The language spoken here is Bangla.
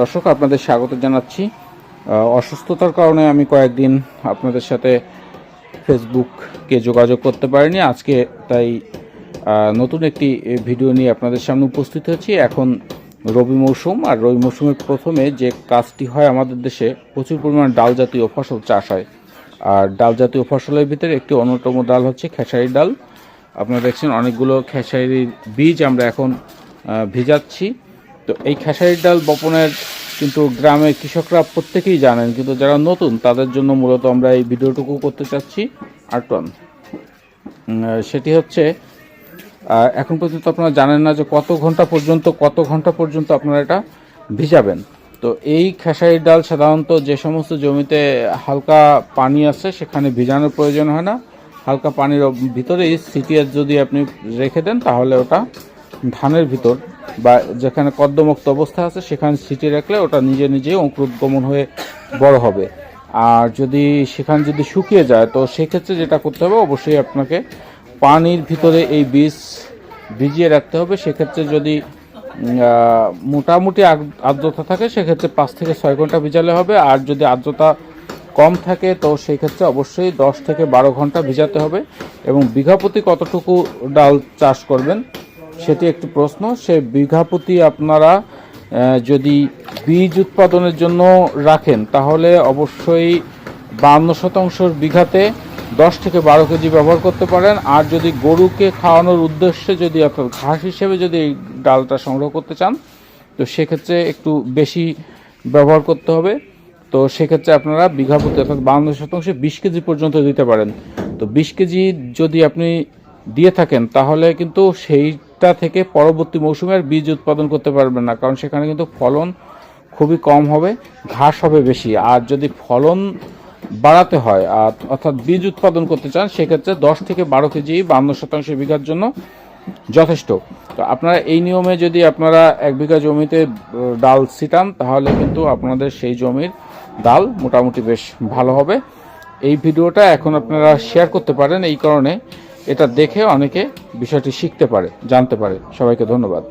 দর্শক, আপনাদের স্বাগত জানাচ্ছি। অসুস্থতার কারণে আমি কয়েকদিন আপনাদের সাথে ফেসবুকে যোগাযোগ করতে পারিনি। আজকে তাই নতুন একটি ভিডিও নিয়ে আপনাদের সামনে উপস্থিত হয়েছি। এখন রবি মৌসুম, আর রবি মৌসুমের প্রথমে যে কাজটি হয় আমাদের দেশে, প্রচুর পরিমাণ ডাল জাতীয় ফসল চাষ হয়। আর ডাল জাতীয় ফসলের ভিতরে একটি অন্যতম ডাল হচ্ছে খেসারি ডাল। আপনারা দেখছেন অনেকগুলো খেসারির বীজ আমরা এখন ভিজাচ্ছি। তো এই খেসারির ডাল বপনের কিন্তু গ্রামে কৃষকরা প্রত্যেকেই জানেন, কিন্তু যারা নতুন তাদের জন্য মূলত আমরা এই ভিডিওটুকু করতে চাচ্ছি আর্টন। সেটি হচ্ছে এখন পর্যন্ত আপনারা জানেন না যে কত ঘণ্টা পর্যন্ত, কত ঘণ্টা পর্যন্ত আপনারা এটা ভিজাবেন। তো এই খেসারির ডাল সাধারণত যে সমস্ত জমিতে হালকা পানি আছে, সেখানে ভিজানোর প্রয়োজন হয় না। হালকা পানির ভিতরেই সিটিএস যদি আপনি রেখে দেন, তাহলে ওটা ধানের ভিতর বা যেখানে কদ্দমুক্ত অবস্থা আছে, সেখানে ছিটিয়ে রাখলে ওটা নিজে নিজেই অঙ্কুরোদ্গমন হয়ে বড় হবে। আর যদি সেখানে যদি শুকিয়ে যায়, তো সেক্ষেত্রে যেটা করতে হবে, অবশ্যই আপনাকে পানির ভিতরে এই বীজ ভিজিয়ে রাখতে হবে। সেক্ষেত্রে যদি মোটামুটি আর্দ্রতা থাকে, সেক্ষেত্রে পাঁচ থেকে ছয় ঘণ্টা ভিজালে হবে। আর যদি আর্দ্রতা কম থাকে, তো সেই ক্ষেত্রে অবশ্যই দশ থেকে বারো ঘণ্টা ভিজাতে হবে। এবং বিঘা প্রতি কতটুকু ডাল চাষ করবেন সেটি একটি প্রশ্ন। সে বিঘা প্রতি আপনারা যদি বীজ উৎপাদনের জন্য রাখেন, তাহলে অবশ্যই বান্ন শতাংশের বিঘাতে দশ থেকে বারো কেজি ব্যবহার করতে পারেন। আর যদি গরুকে খাওয়ানোর উদ্দেশ্যে যদি অর্থাৎ ঘাস হিসেবে যদি এই ডালটা সংগ্রহ করতে চান, তো সেক্ষেত্রে একটু বেশি ব্যবহার করতে হবে। তো সেক্ষেত্রে আপনারা বিঘা প্রতি অর্থাৎ বান্ন শতাংশে বিশ কেজি পর্যন্ত দিতে পারেন। তো বিশ কেজি যদি আপনি দিয়ে থাকেন, তাহলে কিন্তু সেইটা থেকে পরবর্তী মৌসুমে আর বীজ উৎপাদন করতে পারবেন না, কারণ সেখানে কিন্তু ফলন খুবই কম হবে, ঘাস হবে বেশি। আর যদি ফলন বাড়াতে হয়, আর অর্থাৎ বীজ উৎপাদন করতে চান, সেক্ষেত্রে দশ থেকে বারো কেজি, বান্ন শতাংশ বিঘার জন্য যথেষ্ট। তো আপনারা এই নিয়মে যদি আপনারা এক বিঘা জমিতে ডাল ছিটান, তাহলে কিন্তু আপনাদের সেই জমির ডাল মোটামুটি বেশ ভালো হবে। এই ভিডিওটা এখন আপনারা শেয়ার করতে পারেন, এই কারণে এটা দেখে অনেকে বিষয়টি শিখতে পারে জানতে পারে। সবাইকে ধন্যবাদ।